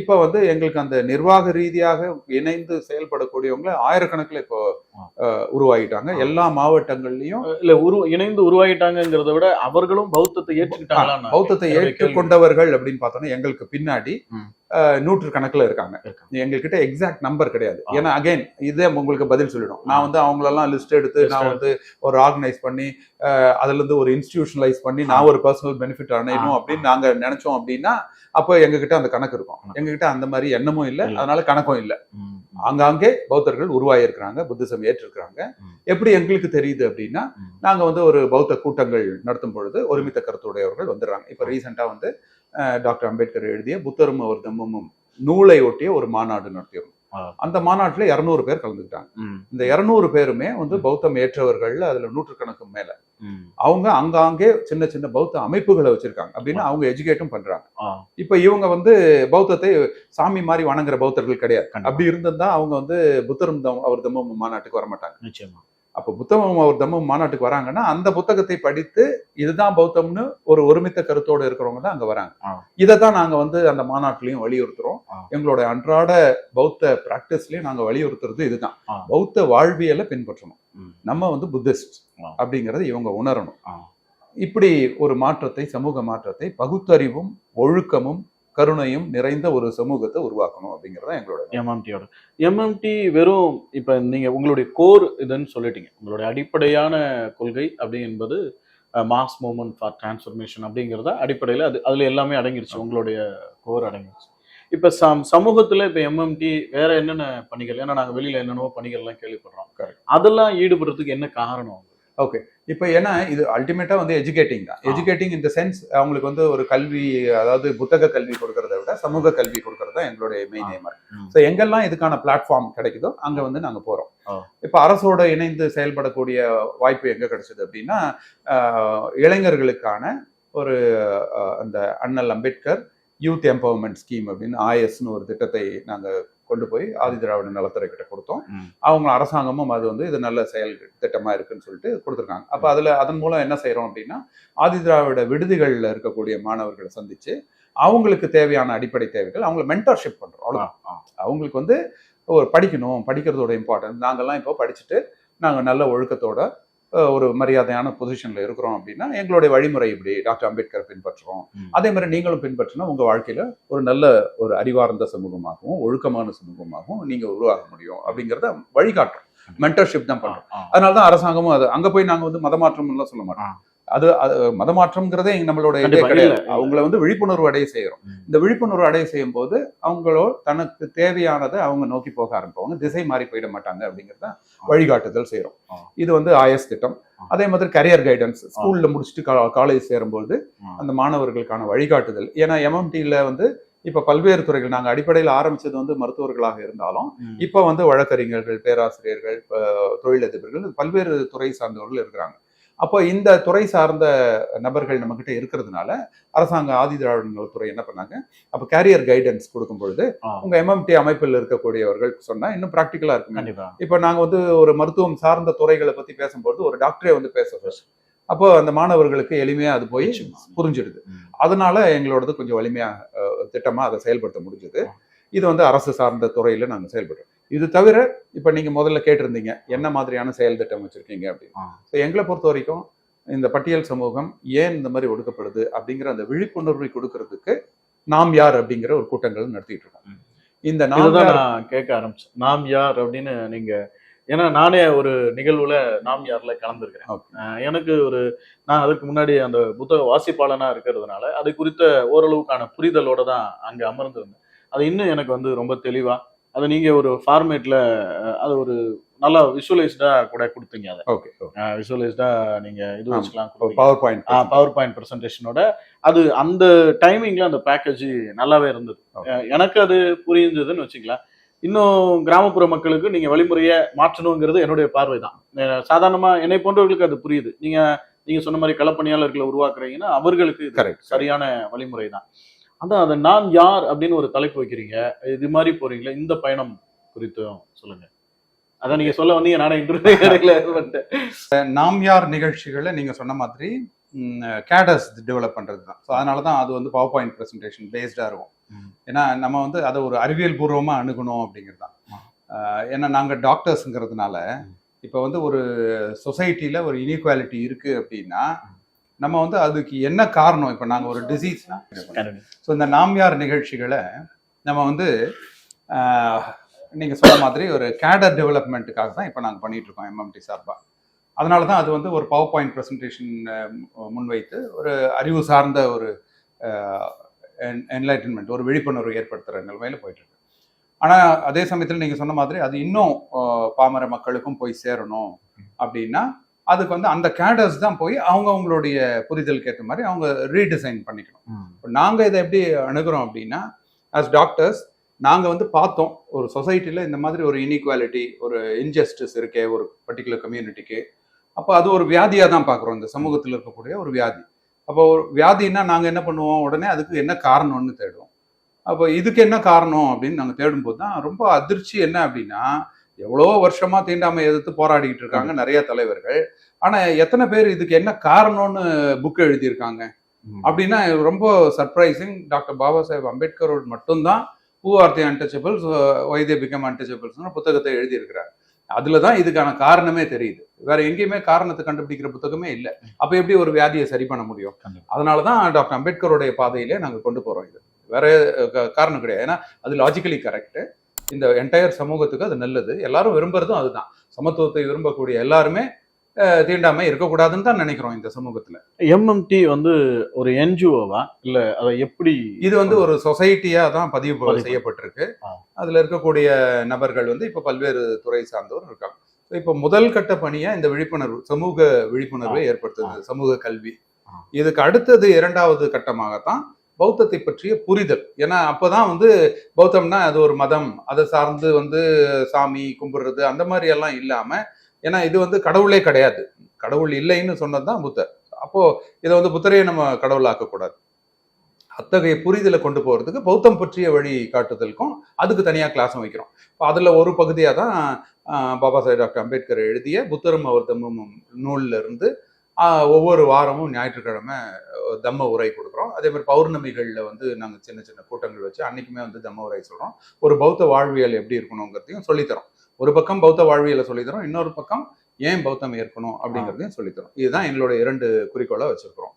இப்ப வந்து எங்களுக்கு அந்த நிர்வாக ரீதியாக இணைந்து செயல்படக்கூடியவங்க ஆயிரக்கணக்கில் இப்போ உருவாகிட்டாங்க. எல்லா மாவட்டங்கள்லயும் இல்ல உரு இணைந்து உருவாயிட்டாங்கிறத விட அவர்களும் பௌத்தத்தை ஏற்றுக்கிட்டாங்களா பௌத்தத்தை. ஏற்றுக்கொண்டவர்கள் அப்படின்னு பார்த்தோம்னா எங்களுக்கு பின்னாடி நூற்று கணக்குல இருக்காங்க. எங்ககிட்ட எக்ஸாக்ட் நம்பர் கிடையாது. ஏன்னா அகைன் இதே உங்களுக்கு பதில் சொல்லிடும் நான் வந்து அவங்களெல்லாம் லிஸ்ட் எடுத்து நான் வந்து ஒரு ஆர்கனைஸ் பண்ணி அஹ், அதுல இருந்து ஒரு இன்ஸ்டிடியூஷனலைஸ் பண்ணி நான் ஒரு பர்சனல் பெனிஃபிட் அடையணும். அப்படின்னு நாங்க நினைச்சோம் அப்படின்னா அப்போ எங்ககிட்ட அந்த கணக்கு இருக்கும். எங்ககிட்ட அந்த மாதிரி எண்ணமும் இல்லை. அதனால கணக்கும் இல்லை. ஆங்காங்கே பௌத்தர்கள் உருவாகியிருக்கிறாங்க புத்திசம் ஏற்றிருக்கிறாங்க. எப்படி எங்களுக்கு தெரியுது அப்படின்னா. நாங்க வந்து ஒரு பௌத்த கூட்டங்கள் நடத்தும் பொழுது ஒருமித்த கருத்துடையவர்கள் வந்துடுறாங்க இப்ப ரீசெண்டா வந்து டாக்டர் அம்பேத்கர் எழுதிய புத்தரும் அவர் தம்மமும் நூலை ஒட்டிய ஒரு மாநாடு நடத்தியிருந்தோம். அந்த மாநாட்டுல இருநூறு பேர் கலந்துக்கிட்டாங்க. இந்த இருநூறு பேருமே வந்து பௌத்தம் ஏற்றவர்கள் அதுல நூற்றுக்கணக்கு மேல. அவங்க அங்காங்கே சின்ன சின்ன பௌத்த அமைப்புகளை வச்சிருக்காங்க. அப்படின்னு அவங்க எஜுகேட்டும் பண்றாங்க. இப்ப இவங்க வந்து பௌத்தத்தை சாமி மாதிரி வணங்குற பௌத்தர்கள் கிடையாது. அப்படி இருந்திருந்தா அவங்க வந்து புத்தரும் தம் அவர் தம்மமும் மாநாட்டுக்கு வர மாட்டாங்க நிச்சயமா. அப்ப புத்தகம் அவர் தம்மம் மாநாட்டுக்கு வராங்கன்னா அந்த புத்தகத்தை படித்து இதுதான் பௌத்தம்னு ஒரு ஒருமித்த கருத்தோடு இருக்கிறவங்க தான் அங்க வராங்க. இதை தான் நாங்க வந்து அந்த மாநாட்டிலையும் வலியுறுத்துறோம். எங்களோட அன்றாட பௌத்த பிராக்டிஸ்லயும் நாங்க வலியுறுத்துறது இதுதான். பௌத்த வாழ்வியலை பின்பற்றணும் நம்ம வந்து புத்திஸ்ட். அப்படிங்கறத இவங்க உணரணும். இப்படி ஒரு மாற்றத்தை சமூக மாற்றத்தை பகுத்தறிவும் ஒழுக்கமும் கருணையும் நிறைந்த ஒரு சமூகத்தை உருவாக்கணும் அப்படிங்கறத எங்களோட எம்எம்டியோட எம்எம்டி வெறும் இப்ப நீங்க உங்களுடைய கோர் இதுன்னு சொல்லிட்டீங்க. உங்களுடைய அடிப்படையான கொள்கை அப்படி என்பது மாஸ் மூவ்மெண்ட் ஃபார் டிரான்ஸ்ஃபர்மேஷன் அப்படிங்கிறத அடிப்படையில் அது அதுல எல்லாமே அடங்கிருச்சு. உங்களுடைய கோர் அடங்கிருச்சு. இப்ப சம் சமூகத்துல இப்ப எம்எம்டி வேற என்னென்ன பணிகள்? ஏன்னா நாங்க வெளியில என்னென்னவோ பணிகள்லாம் கேள்விப்படுறோம். Correct. அதெல்லாம் ஈடுபடுறதுக்கு என்ன காரணம்? இப்ப ஏன்னா இது அல்டிமேட்டா வந்து எஜுகேட்டிங் தான். எஜுகேட்டிங் இந்த சென்ஸ் அவங்களுக்கு வந்து ஒரு கல்வி அதாவது புத்தக கல்வி கொடுக்கறத விட சமூக கல்வி கொடுக்கறது தான் எங்களுடைய மெயின் ஆ. எய்மா ம். ஸோ எங்கெல்லாம் இதுக்கான பிளாட்ஃபார்ம் கிடைக்குதோ அங்க வந்து நாங்க போறோம். இப்ப அரசோட இணைந்து செயல்படக்கூடிய வாய்ப்பு எங்க கிடைச்சது அப்படின்னா இளைஞர்களுக்கான ஒரு அந்த அண்ணல் அம்பேத்கர் யூத் எம்பவர்மெண்ட் ஸ்கீம் அப்படின்னு ஆயஸ்னு ஒரு திட்டத்தை நாங்க கொண்டு போய் ஆதிதிராவிட நலத்துறை கிட்ட கொடுத்தோம். அவங்க அரசாங்கமும் அது வந்து இது நல்ல செயல் திட்டமா இருக்குன்னு சொல்லிட்டு கொடுத்துருக்காங்க. அப்ப அதுல அதன் மூலம் என்ன செய்றோம் அப்படின்னா ஆதிதிராவிட விடுதிகள்ல இருக்கக்கூடிய மாணவர்களை சந்திச்சு அவங்களுக்கு தேவையான அடிப்படை தேவைகள் அவங்கள மென்டர்ஷிப் ஆ, ஆ. அவங்களுக்கு வந்து ஒரு படிக்கணும் படிக்கிறதோட இம்பார்ட்டன்ஸ் நாங்கெல்லாம் இப்போ படிச்சுட்டு நாங்கள் நல்ல ஒழுக்கத்தோட ஒரு மரியாதையான பொசிஷன்ல இருக்கிறோம் அப்படின்னா எங்களுடைய வழிமுறை இப்படி. டாக்டர் அம்பேத்கர் பின்பற்றுறோம். அதே மாதிரி நீங்களும் பின்பற்றினா உங்க வாழ்க்கையில ஒரு நல்ல ஒரு அறிவார்ந்த சமூகமாகவும் ஒழுக்கமான சமூகமாகவும் நீங்க உருவாக முடியும் அப்படிங்கிறத வழிகாட்டும். மென்டர்ஷிப் தான் ஆ, பண்றோம். ஆ. அதனால தான் அரசாங்கமும் அது. அங்க போய் நாங்க வந்து மதமாற்றம் எல்லாம் சொல்ல மாட்டோம். அது அது மதமாற்றம்ங்கிறதே நம்மளோட இதே கிடையாது. அவங்கள வந்து விழிப்புணர்வு அடைய செய்யறோம் ம். இந்த விழிப்புணர்வு அடைய செய்யும் போது அவங்களோ தனக்கு தேவையானதை அவங்க நோக்கி போக ஆரம்பிப்பாங்க திசை மாறி போயிட மாட்டாங்க அப்படிங்கறத வழிகாட்டுதல் செய்யறோம் ஆ. இது வந்து ஆயஸ் திட்டம். அதே மாதிரி கரியர் கைடன்ஸ் ஸ்கூல்ல முடிச்சுட்டு காலேஜ் சேரும்போது. அந்த மாணவர்களுக்கான வழிகாட்டுதல் ஏன்னா எம்எம்டியில் வந்து இப்ப பல்வேறு துறைகள் நாங்க அடிப்படையில் ஆரம்பிச்சது வந்து மருத்துவர்களாக இருந்தாலும். இப்ப வந்து வழக்கறிஞர்கள் பேராசிரியர்கள் தொழிலதிபர்கள் பல்வேறு துறை சார்ந்தவர்கள் இருக்கிறாங்க அப்போ இந்த துறை சார்ந்த நபர்கள் நம்ம கிட்ட இருக்கிறதுனால அரசாங்க ஆதி திராவிட நலத்துறை என்ன பண்ணாங்க? அப்ப கேரியர் கைடன்ஸ் கொடுக்கும் பொழுது உங்க எம்எம்டி அமைப்பில் இருக்கக்கூடியவர்கள் சொன்னா இன்னும் ப்ராக்டிக்கலா இருக்குமே. இப்போ நாங்க வந்து ஒரு மருத்துவம் சார்ந்த துறைகளை பத்தி பேசும்போது ஒரு டாக்டரே வந்து பேசுறோம். அப்போ அந்த மாணவர்களுக்கு எளிமையா அது போய். புரிஞ்சிடுது. அதனால எங்களோடது கொஞ்சம் வலிமையா அஹ், திட்டமா அதை செயல்படுத்த முடிஞ்சது. இது வந்து அரசு சார்ந்த துறையில நாங்க செயல்படுறோம். இது தவிர இப்ப நீங்க முதல்ல கேட்டிருந்தீங்க என்ன மாதிரியான செயல் திட்டம் வச்சிருக்கீங்க அப்படின்னு. எங்களை பொறுத்த வரைக்கும் இந்த பட்டியல் சமூகம் ஏன் இந்த மாதிரி ஒடுக்கப்படுது அப்படிங்கிற அந்த விழிப்புணர்வை கொடுக்கறதுக்கு நாம் யார் அப்படிங்கிற ஒரு கூட்டங்கள் நடத்திட்டு இருக்கோம். இந்த நான் கேட்க ஆரம்பிச்சேன். நாம் யார் அப்படின்னு நீங்க ஏன்னா நானே ஒரு நிகழ்வுல நாம் யார்ல கலந்துருக்கிறேன். எனக்கு ஒரு நான் அதுக்கு முன்னாடி அந்த புத்தக வாசிப்பாளனா இருக்கிறதுனால அது குறித்த ஓரளவுக்கான புரிதலோட தான் அங்க அமர்ந்திருந்தேன் அது இன்னும் எனக்கு வந்து ரொம்ப தெளிவா அதை நீங்க ஒரு ஃபார்மேட்ல அது ஒரு நல்லா விஷுவலைஸ்டா கூட கொடுத்தீங்க அதை. ஓகே விஷுவலைஸ்டா நீங்க இது. வச்சுக்கலாம். பவர் பாயிண்ட் பவர் பாயிண்ட் ப்ரெசன்டேஷனோட அது அந்த டைமிங்ல அந்த பேக்கேஜ் நல்லாவே இருந்தது. எனக்கு அது புரிஞ்சதுன்னு வச்சுக்கலாம். இன்னும் கிராமப்புற மக்களுக்கு நீங்க வழிமுறையை மாற்றணுங்கிறது என்னுடைய பார்வை தான் சாதாரணமா என்னை போன்றவர்களுக்கு அது புரியுது. நீங்க நீங்க சொன்ன மாதிரி களப்பணியாளர்களை உருவாக்குறீங்கன்னா அவர்களுக்கு சரியான வழிமுறை தான் அதான் அதை நான் யார் அப்படின்னு ஒரு தலைப்பு வைக்கிறீங்க. இது மாதிரி போறீங்களா? இந்த பயணம் குறித்தும் சொல்லுங்க. அதான் நீங்க சொல்ல வந்தீங்க நானே இன்டர்வியூ. நாம் யார் நிகழ்ச்சிகளை நீங்க சொன்ன மாதிரி கேடஸ் டெவலப் பண்றது தான் ஸோ அதனால தான் அது வந்து பவர் பாயிண்ட் ப்ரெசன்டேஷன் பேஸ்டாக இருக்கும். ஏன்னா நம்ம வந்து அதை ஒரு அறிவியல் பூர்வமாக அணுகணும் அப்படிங்கிறது தான் ஏன்னா நாங்கள் டாக்டர்ஸுங்கிறதுனால இப்போ வந்து ஒரு சொசைட்டியில் ஒரு இனீக்வாலிட்டி இருக்கு அப்படின்னா நம்ம வந்து அதுக்கு என்ன காரணம்? இப்போ நாங்கள் ஒரு டிசீஸ்னா. ஸோ இந்த நாம் யார் நிகழ்ச்சிகளை நம்ம வந்து நீங்கள் சொன்ன மாதிரி ஒரு கேடர் டெவலப்மெண்ட்டுக்காக தான் இப்போ நாங்கள் பண்ணிட்டு இருக்கோம் எம்எம்டி சார்பாக அதனால தான் அது வந்து ஒரு பவர் பாயிண்ட் ப்ரெசன்டேஷன் முன்வைத்து ஒரு அறிவு சார்ந்த ஒரு என்லைட்டன்மெண்ட் ஒரு விழிப்புணர்வு ஏற்படுத்துகிற நிலைமையில போயிட்டு இருக்கு. ஆனால் அதே சமயத்தில் நீங்கள் சொன்ன மாதிரி அது இன்னும் பாமர மக்களுக்கும் போய் சேரணும் அப்படின்னா அதுக்கு வந்து அந்த கேடர்ஸ் தான் போய் அவங்க அவங்களுடைய புரிதலுக்கு ஏற்ற மாதிரி அவங்க ரீடிசைன் பண்ணிக்கணும். நாங்கள் இதை எப்படி அணுகிறோம் அப்படின்னா ஆஸ் டாக்டர்ஸ் நாங்கள் வந்து பார்த்தோம் ஒரு சொசைட்டியில் இந்த மாதிரி ஒரு இன்இக்வாலிட்டி ஒரு இன்ஜஸ்டிஸ் இருக்கே ஒரு பர்டிகுலர் கம்யூனிட்டிக்கு அப்போ அது ஒரு வியாதியாக தான் பார்க்குறோம் இந்த சமூகத்தில் இருக்கக்கூடிய ஒரு வியாதி. அப்போ ஒரு வியாதின்னா நாங்கள் என்ன பண்ணுவோம்? உடனே அதுக்கு என்ன காரணம்னு தேடுவோம். அப்போ இதுக்கு என்ன காரணம் அப்படின்னு நாங்கள் தேடும்போது தான் ரொம்ப அதிர்ச்சி என்ன அப்படின்னா எவ்வளோ வருஷமா தீண்டாமை எதிர்த்து போராடிக்கிட்டு இருக்காங்க நிறைய தலைவர்கள். ஆனால் எத்தனை பேர் இதுக்கு என்ன காரணம்னு புக் எழுதியிருக்காங்க. அப்படின்னா ரொம்ப சர்ப்ரைசிங் டாக்டர் பாபா சாஹேப் அம்பேத்கரோட மட்டும்தான் who are the untouchables why they became அன்டச்சபிள்ஸ்னு புத்தகத்தை எழுதியிருக்கிறார். அதுல தான் இதுக்கான காரணமே தெரியுது. வேற எங்கேயுமே காரணத்தை கண்டுபிடிக்கிற புத்தகமே இல்லை. அப்ப எப்படி ஒரு வியாதியை சரி பண்ண முடியும். அதனால தான் டாக்டர் அம்பேத்கருடைய பாதையிலே நாங்க கொண்டு போறோம் இது. வேற காரணம் கிடையாது. ஏன்னா அது லாஜிக்கலி கரெக்ட் இந்த என்டையர் சமூகத்துக்கு அது நல்லது. எல்லாரும் விரும்புறதும் அதுதான். சமத்துவத்தை விரும்பக்கூடிய எல்லாருமே தீண்டாமை இருக்கக்கூடாதுன்னு தான் நினைக்கிறோம் இந்த சமூகத்துல. எம்எம்டி வந்து ஒரு என்ஜிஓவா இல்ல அதை எப்படி இது வந்து ஒரு சொசைட்டியா தான் பதிவு. செய்யப்பட்டிருக்கு. அதுல இருக்கக்கூடிய நபர்கள் வந்து இப்ப பல்வேறு துறை சார்ந்தவர் இருக்காங்க. இப்ப முதல் கட்ட பணியா இந்த விழிப்புணர்வு சமூக விழிப்புணர்வை ஏற்படுத்துது. சமூக கல்வி. இதுக்கு அடுத்தது இரண்டாவது கட்டமாகத்தான் பௌத்தத்தை பற்றிய புரிதல். ஏன்னா அப்போதான் வந்து பௌத்தம்னா அது ஒரு மதம். அதை சார்ந்து வந்து சாமி கும்பிடுறது அந்த மாதிரி எல்லாம் இல்லாமல் ஏன்னா இது வந்து கடவுளே கிடையாது. கடவுள் இல்லைன்னு சொன்னது தான் புத்தர். அப்போ இதை வந்து புத்தரையே நம்ம கடவுளாக்கக்கூடாது அத்தகைய புரிதலை கொண்டு போகிறதுக்கு பௌத்தம் பற்றிய வழி காட்டுதலுக்கும் அதுக்கு தனியாக கிளாஸும் வைக்கிறோம். இப்போ அதில் ஒரு பகுதியாக தான் பாபா சாஹேப் டாக்டர் அம்பேத்கர் எழுதிய புத்தரும் அவர் தம்மும் நூலில் இருந்து ஒவ்வொரு வாரமும் ஞாயிற்றுக்கிழமை தம்ம உரை கொடுக்குறோம். அதே மாதிரி பௌர்ணமிகளில் வந்து நாங்கள் சின்ன சின்ன கூட்டங்கள் வச்சு அன்னைக்குமே வந்து தம்ம உரை சொல்கிறோம் ஒரு பௌத்த வாழ்வியல் எப்படி இருக்கணுங்கிறதையும் சொல்லித்தரோம். ஒரு பக்கம் பௌத்த வாழ்வியலை சொல்லித்தரோம் இன்னொரு பக்கம் ஏன் பௌத்தம் ஏற்கணும் அப்படிங்கிறதையும் சொல்லித்தரோம். இதுதான் எங்களோட இரண்டு குறிக்கோளை வச்சிருக்கிறோம்.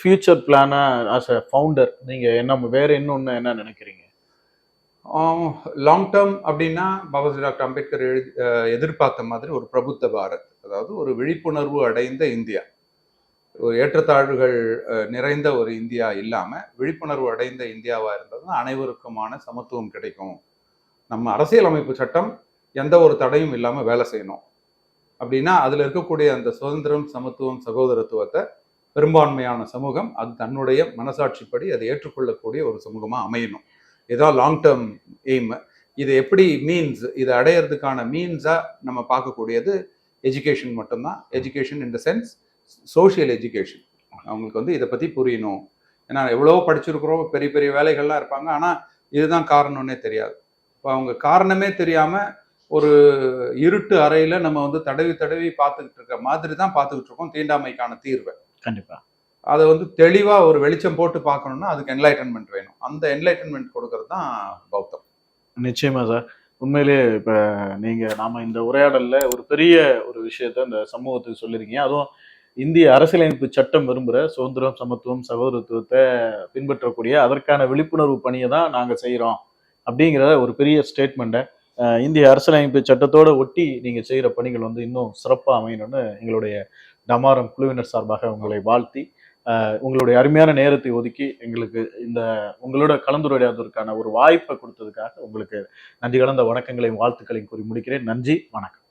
ஃபியூச்சர் பிளானா ஆஸ் அ ஃபவுண்டர் நீங்க என்ன வேற இன்னொன்னு என்ன நினைக்கிறீங்க? லாங் டேர்ம் அப்படின்னா பாபா டாக்டர் அம்பேத்கர் எழுதி எதிர்பார்த்த மாதிரி ஒரு பிரபுத்த பாரத். அதாவது ஒரு விழிப்புணர்வு அடைந்த இந்தியா. ஒரு ஏற்றத்தாழ்வுகள் நிறைந்த ஒரு இந்தியா இல்லாமல் விழிப்புணர்வு அடைந்த இந்தியாவாக இருந்ததுன்னா அனைவருக்குமான சமத்துவம் கிடைக்கும். நம்ம அரசியலமைப்பு சட்டம் எந்த ஒரு தடையும் இல்லாமல் வேலை செய்யணும். அப்படின்னா அதில் இருக்கக்கூடிய அந்த சுதந்திரம் சமத்துவம் சகோதரத்துவத்தை பெரும்பான்மையான சமூகம் அது தன்னுடைய மனசாட்சிப்படி அதை ஏற்றுக்கொள்ளக்கூடிய ஒரு சமூகமாக அமையணும். இதுதான் லாங் டேர்ம் எய்ம் இது எப்படி மீன்ஸ் இதை அடையிறதுக்கான மீன்ஸாக நம்ம பார்க்கக்கூடியது எஜுகேஷன் மட்டும்தான். Education in the sense social education அவங்களுக்கு வந்து இதை பற்றி புரியணும். ஏன்னா எவ்வளோ படிச்சிருக்கிறோம் பெரிய பெரிய வேலைகள்லாம் இருப்பாங்க. ஆனால் இதுதான் காரணம்னே தெரியாது. இப்போ அவங்க காரணமே தெரியாமல் ஒரு இருட்டு அறையில் நம்ம வந்து தடவி தடவி பார்த்துக்கிட்டு இருக்க மாதிரி தான் பார்த்துக்கிட்டு இருக்கோம் தீண்டாமைக்கான தீர்வை. கண்டிப்பா. அதை வந்து தெளிவாக ஒரு வெளிச்சம் போட்டு பார்க்கணும்னா அதுக்கு என்லைட்டன்மெண்ட் வேணும். அந்த என்லைட்டன்மெண்ட் கொடுக்கறது தான் பௌத்தம். நிச்சயமா சார். உண்மையிலே இப்போ நீங்கள் நாம் இந்த உரையாடலில் ஒரு பெரிய ஒரு விஷயத்த இந்த சமூகத்துக்கு சொல்லியிருக்கீங்க. அதுவும் இந்திய அரசியலமைப்பு சட்டம் விரும்புகிற சுதந்திரம் சமத்துவம் சகோதரத்துவத்தை பின்பற்றக்கூடிய அதற்கான விழிப்புணர்வு பணியை தான் நாங்கள் செய்கிறோம் அப்படிங்கிற ஒரு பெரிய ஸ்டேட்மெண்ட்டை இந்திய அரசியலமைப்பு சட்டத்தோட ஒட்டி நீங்கள் செய்கிற பணிகள் வந்து இன்னும் சிறப்பாக அமையணும்னு எங்களுடைய டமாரம் குழுவினர் சார்பாக உங்களை வாழ்த்தி உங்களுடைய அருமையான நேரத்தை ஒதுக்கி எங்களுக்கு இந்த உங்களோட கலந்துரையாடுவதற்கான ஒரு வாய்ப்பை கொடுத்ததுக்காக உங்களுக்கு நன்றி கலந்த வணக்கங்களையும் வாழ்த்துக்களையும் கூறி முடிக்கிறேன். நன்றி வணக்கம்.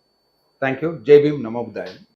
Thank you Jai Bhim beam நமோபுதாயம்